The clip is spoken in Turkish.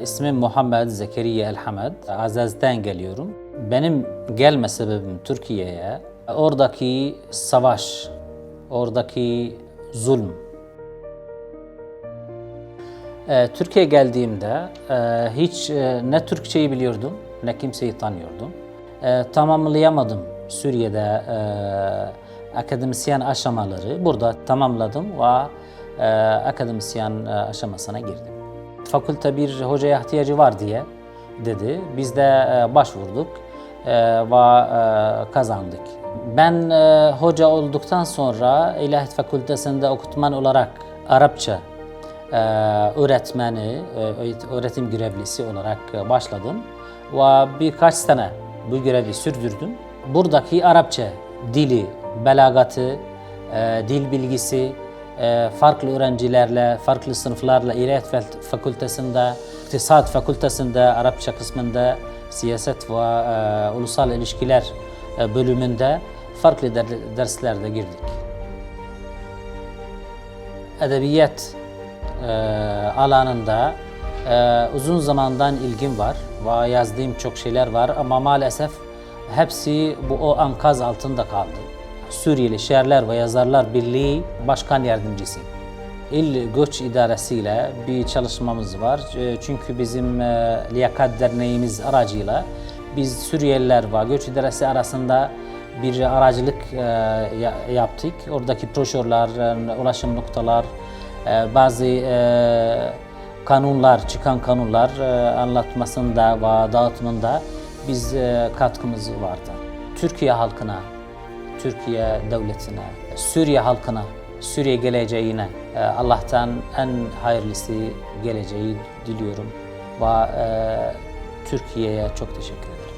İsmim Muhammed Zekeriya Elhamed. Azaz'dan geliyorum. Benim gelme sebebim Türkiye'ye oradaki savaş, oradaki zulm. Ee, Türkiye'ye geldiğimde e, hiç e, ne Türkçeyi biliyordum ne kimseyi tanıyordum. E, tamamlayamadım Suriye'de e, akademisyen aşamaları. Burada tamamladım ve e, akademisyen e, aşamasına girdim. Fakülte bir hocaya ihtiyacı var diye dedi. Biz de e, başvurduk ve e, kazandık. Ben e, hoca olduktan sonra İlahiyat Fakültesi'nde okutman olarak Arapça öğretmeni, öğretim görevlisi olarak başladım. Ve birkaç sene bu görevi sürdürdüm. Buradaki Arapça dili, belagatı, dil bilgisi, farklı öğrencilerle, farklı sınıflarla İlahiyat Fakültesinde, İktisat Fakültesinde, Arapça kısmında, siyaset ve e, ulusal ilişkiler e, bölümünde farklı der- derslerde girdik. Edebiyat e, alanında e, uzun zamandan ilgim var ve yazdığım çok şeyler var ama maalesef hepsi bu o ankaz altında kaldı. Suriyeli Şairler ve Yazarlar Birliği Başkan Yardımcısıyım. İl Göç İdaresi ile bir çalışmamız var. E, Çünkü bizim e, Liyakat Derneğimiz aracıyla biz Suriyeliler ve Göç İdaresi arasında bir aracılık e, ya- yaptık. Oradaki broşürler, ulaşım noktalar, bazı kanunlar, çıkan kanunlar anlatmasında ve dağıtımında biz katkımız vardı. Türkiye halkına, Türkiye devletine, Suriye halkına, Suriye geleceğine e, Allah'tan en hayırlısı geleceği diliyorum ve e, Türkiye'ye çok teşekkür ederim.